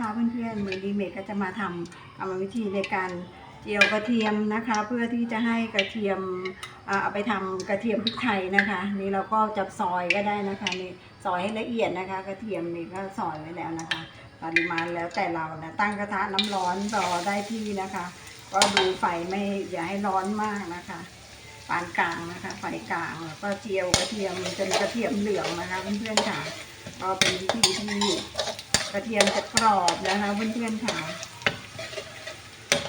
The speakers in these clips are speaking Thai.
ค่ะเพื่อนๆมือดีเมกก็จะมาทำกรรมวิธีในการเจียวกระเทียมนะคะ เพื่อที่จะให้กระเทียมเอาไปทำกระเทียมพริกไทยนะคะ นี่เราก็จะซอยก็ได้นะคะนี่ซอยให้ละเอียดนะคะ กระเทียมนี่ก็ซอยไว้แล้วนะคะปริมาณแล้วแต่เรานะตั้งกระทะน้ำร้อนรอได้ที่นะคะ ก็ดูไฟไม่อย่าให้ร้อนมากนะคะปานกลางนะคะไฟกลางแล้วก็เจียวกระเทียมจนกระเทียมเหลืองนะคะเพื่อนๆค่ะก็เป็นวิธีที่ กระเทียมจะกรอบนะคะเพื่อนๆค่ะ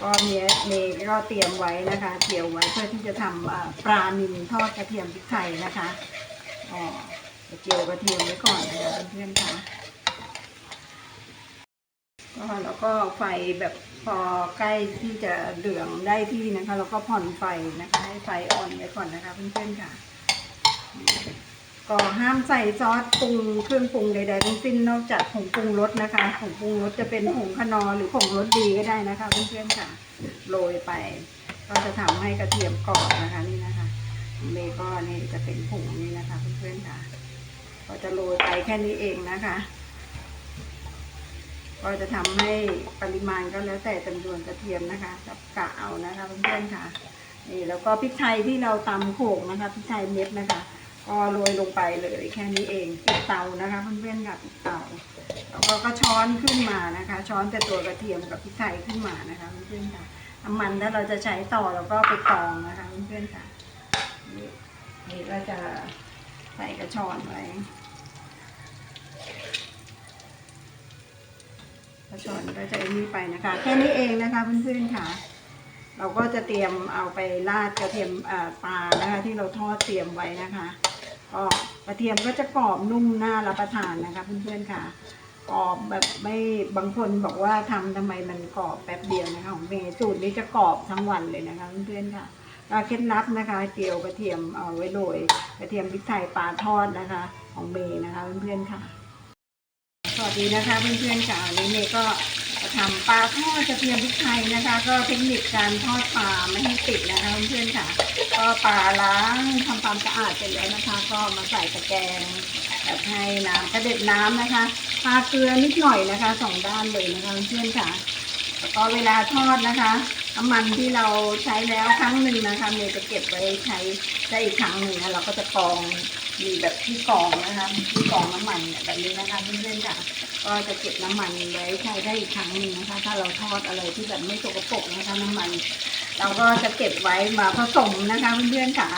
ก็เมียเมย์ก็เตรียมไว้นะคะเจียวไว้เพื่อที่จะทำอ่าปลานิลทอดกระเทียมพริกไทยนะคะอ๋อเจียวกระเทียมไว้ก่อนนะคะเพื่อนๆค่ะก็แล้วก็ไฟแบบพอใกล้ที่จะเหลืองได้ที่นะคะ แล้วก็ผ่อนไฟนะคะ ให้ไฟอ่อนไว้ก่อนนะคะเพื่อนๆค่ะ ก็ห้ามใส่ซอสปรุงเครื่องปรุงใดๆทั้งสิ้นนอกจากผงปรุงรสนะคะผงปรุงรสจะเป็นผงขนอหรือผงรสดีก็ได้นะคะเพื่อนๆค่ะโรยไป ก็จะทำให้กระเทียมกรอบนะคะนี่นะคะเมก็นี่จะเป็นผงนี่นะคะเพื่อนๆค่ะ ก็จะโรยไปแค่นี้เองนะคะ ก็จะทำให้ปริมาณก็แล้วแต่จำนวนกระเทียมนะคะจับกะเอานะคะเพื่อนๆค่ะนี่แล้วก็พริกไทยที่เราตำโขกนะคะพริกไทยเม็ดนะคะ ก็โรยลงไปเลยแค่นี้เองปิดเตานะคะเพื่อนๆค่ะปิดเตาแล้วก็ก็ช้อนขึ้นมานะคะ ช้อนแต่ตัวกระเทียมกับพริกไทยขึ้นมานะคะเพื่อนๆค่ะน้ำมันถ้าเราจะใช้ต่อเราก็ไปกรองนะคะเพื่อนๆค่ะนี่นี่ก็จะใส่กระชอนไว้กระชอนก็จะไอ้นี่ไปนะคะ แค่นี้เองนะคะเพื่อนๆค่ะ เราก็จะเตรียมเอาไปราดกระเทียมปลานะคะที่เราทอดเตรียมไว้นะคะ ก็กระเทียมก็จะกรอบนุ่มน่ารับประทานนะคะเพื่อนๆค่ะกรอบแบบไม่บางคนบอกว่าทำทำไมมันกรอบแป๊บเดียวนะคะของเมย์สูตรนี้จะกรอบทั้งวันเลยนะคะเพื่อนๆค่ะเคล็ดลับนะคะเจียวกระเทียมเอาไว้โรยกระเทียมพริกไทยปลาทอดนะคะ ของเมย์นะคะเพื่อนๆค่ะ สวัสดีนะคะเพื่อนๆค่ะวันนี้เมย์ก็ทำปลาทอดกระเทียมพริกไทยนะคะ ก็เทคนิคการทอดปลาไม่ให้ติดนะคะเพื่อนๆค่ะ ปลาล้างทำความสะอาดเสร็จแล้วนะคะ ก็มาใส่ตะแกรงแบบให้น้ำกระเด็ดน้ำนะคะทาเกลือนิดหน่อยนะคะสองด้านเลยนะคะเพื่อนค่ะแล้วก็เวลาทอดนะคะน้ำมันที่เราใช้แล้วครั้งหนึ่งนะคะเมย์จะเก็บไว้ใช้ได้อีกครั้งหนึ่งนะเราก็จะกรอง มีแบบที่กองนะคะที่กองน้ำมันเนี่ยแบบนี้นะคะเพื่อนๆค่ะ ก็จะเก็บน้ำมันไว้ใช้ได้อีกครั้งหนึ่งนะคะ ถ้าเราทอดอะไรที่แบบไม่สกปรกนะคะน้ำมัน เราก็จะเก็บไว้มาผสมนะคะเพื่อนๆค่ะ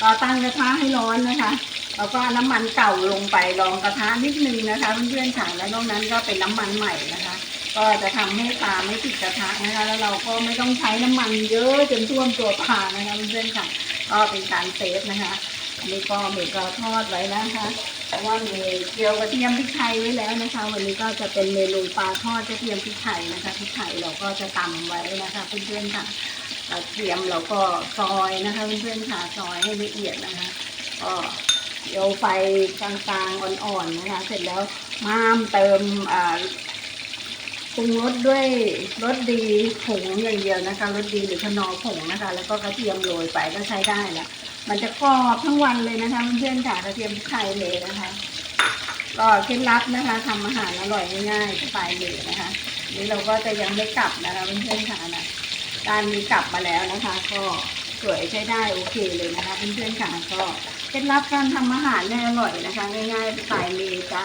ก็ตั้งกระทะให้ร้อนนะคะแล้วก็น้ำมันเก่าลงไปรองกระทะนิดนึงนะคะเพื่อนๆค่ะแล้วนอกนั้นก็เป็นน้ำมันใหม่นะคะ ก็จะทำให้ปลาไม่ติดกระทะนะคะ แล้วเราก็ไม่ต้องใช้น้ำมันเยอะจนท่วมตัวปลานะคะเพื่อนๆค่ะ ก็เป็นการเซฟนะคะ นนี้ก็เมย์ก็ทอดไว้นะคะ เพราะว่าเมย์เจียวกระเทียมพริกไทยไว้แล้วนะคะ วันนี้ก็จะเป็นเมนูปลาทอดกระเทียมพริกไทยนะคะพริกไทยเราก็จะตำไว้นะคะเพื่อนๆค่ะกระเทียมเราก็ซอยนะคะเพื่อนๆค่ะซอยให้ละเอียดนะคะก็เดี๋ยวไฟกลางๆอ่อนๆนะคะ เสร็จแล้วมามเติมอ่าปรุงรสด้วยรสดีผงอย่างเดียวนะคะรสดีหรือขนอผงนะคะ แล้วก็กระเทียมโรยไปก็ใช้ได้แล้ว มันจะกรอบทั้งวันเลยนะคะเพื่อนๆค่ะกระเทียมพริกไทยเลยนะคะ ก็เคล็ดลับนะคะทำอาหารอร่อยง่ายๆสไตล์เลยนะคะนี่เราก็จะยังไม่กลับนะคะเพื่อนๆค่ะนะด้านนี้กลับมาแล้วนะคะ ก็สวยใช้ได้โอเคเลยนะคะเพื่อนๆค่ะก็เคล็ดลับการทำอาหารได้อร่อยนะคะ ง่ายๆสไตล์เลยจ้า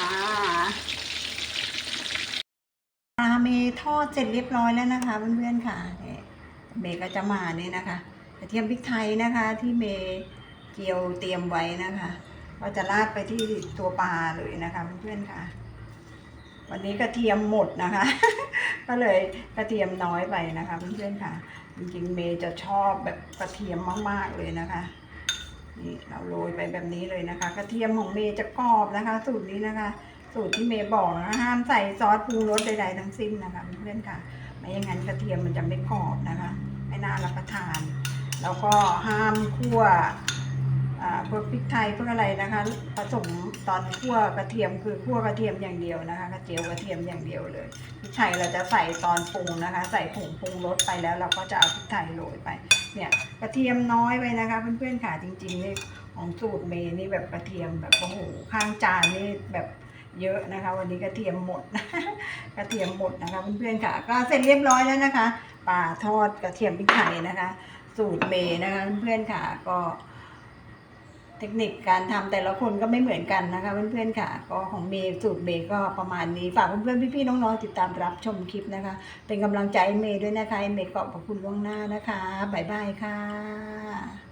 เมย์ทอดเสร็จเรียบร้อยแล้วนะคะเพื่อนๆค่ะเนี่ยเมย์ก็จะมาเนี่ยนะคะ ระเทียมพริกไทยนะคะที่เมเจียวเตรียมไว้นะคะก็จะราดไปที่ตัวปลาเลยนะคะเพื่อนๆค่ะ วันนี้กระเทียมหมดนะคะ ก็เลยกระเทียมน้อยไปนะคะเพื่อนๆค่ะ จริงๆเมย์จะชอบแบบกระเทียมมากๆเลยนะคะนี่เราโรยไปแบบนี้เลยนะคะ กระเทียมของเมย์จะกรอบนะคะ สูตรนี้นะคะ สูตรที่เมย์บอกนะคะห้ามใส่ซอสปรุงรสใดๆทั้งสิ้นนะคะเพื่อนๆค่ะ ไม่อย่างนั้นกระเทียมมันจะไม่กรอบนะคะ ไม่น่ารับประทาน แล้วก็ห้ามคั่วพวกพริกไทยพวกอะไรนะคะ ผสมตอนคั่วกระเทียมคือคั่วกระเทียมอย่างเดียวนะคะ กระเจียวกระเทียมอย่างเดียวเลยพริกไทยเราจะใส่ตอนปรุงนะคะ ใส่ผงปรุงรสไปแล้ว เราก็จะเอาพริกไทยโรยไป เนี่ยกระเทียมน้อยไปนะคะ เพื่อนๆค่ะจริงๆนี่ของสูตรเมย์นี่แบบกระเทียมแบบโอ้โหข้างจานนี่แบบเยอะนะคะ วันนี้กระเทียมหมดกระเทียมหมดนะคะเพื่อนๆค่ะ ก็เสร็จเรียบร้อยแล้วนะคะปลาทอดกระเทียมพริกไทยนะคะ สูตรเมย์นะคะเพื่อนๆค่ะก็เทคนิคการทำแต่ละคนก็ไม่เหมือนกันนะคะเพื่อนๆค่ะ ก็ของเมย์สูตรเมย์ก็ประมาณนี้ฝากเพื่อนๆพี่ๆน้องๆติดตามรับชมคลิปนะคะ เป็นกำลังใจเมย์ด้วยนะคะเมย์ขอบคุณล่วงหน้านะคะบ๊ายบายค่ะ